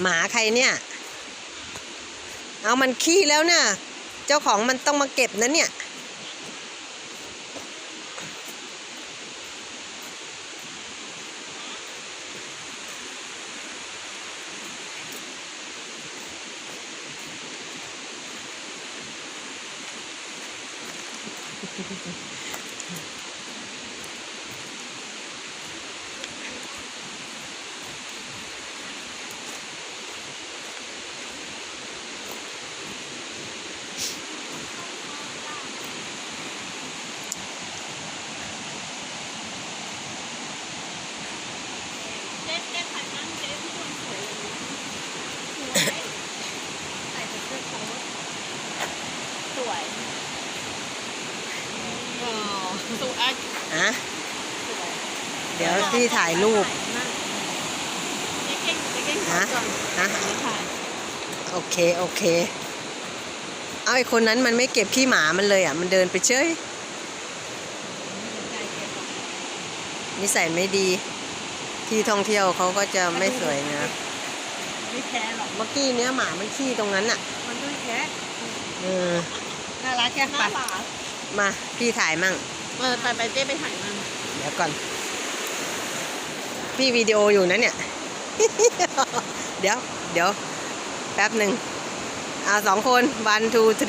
หมาใครเนี่ย เอามันขี้แล้วเนี่ยเจ้าของมันต้องมาเก็บนะเนี่ยเจ๊เจ๊ถ่ายนั่งเจ๊ทุกคนสวยเลยใส่แต่เสื้อโค้ทสวยอ๋อ สวยฮะสวยเดี๋ยวพี่ถ่ายรูปเจ๊เก่งเจ๊เก่งฮะก่อนฮะไม่ถ่ายโอเค โอเค เอาไอ้คนนั้นมันไม่เก็บขี้หมามันเลยอะ มันเดินไปเฉยใจเจ๊ก่อนนิสัยไม่ดี ที่ท่องเที่ยวเขาก็จะไม่สวยนะไม่แพ้หรอกเมื่อกี้เนี้ยหมามันขี้ตรงนั้นอะ มันไม่แพ้เออน่ารักแค่น่ารักมา พี่ถ่ายมั่ง เออไปไปเจ๊ไปถ่ายมันเดี๋ยวก่อน พี่วิดีโออยู่นะเนี่ย เดี๋ยว เดี๋ยว แป๊บหนึ่งอ่าสองคน วันทูทรี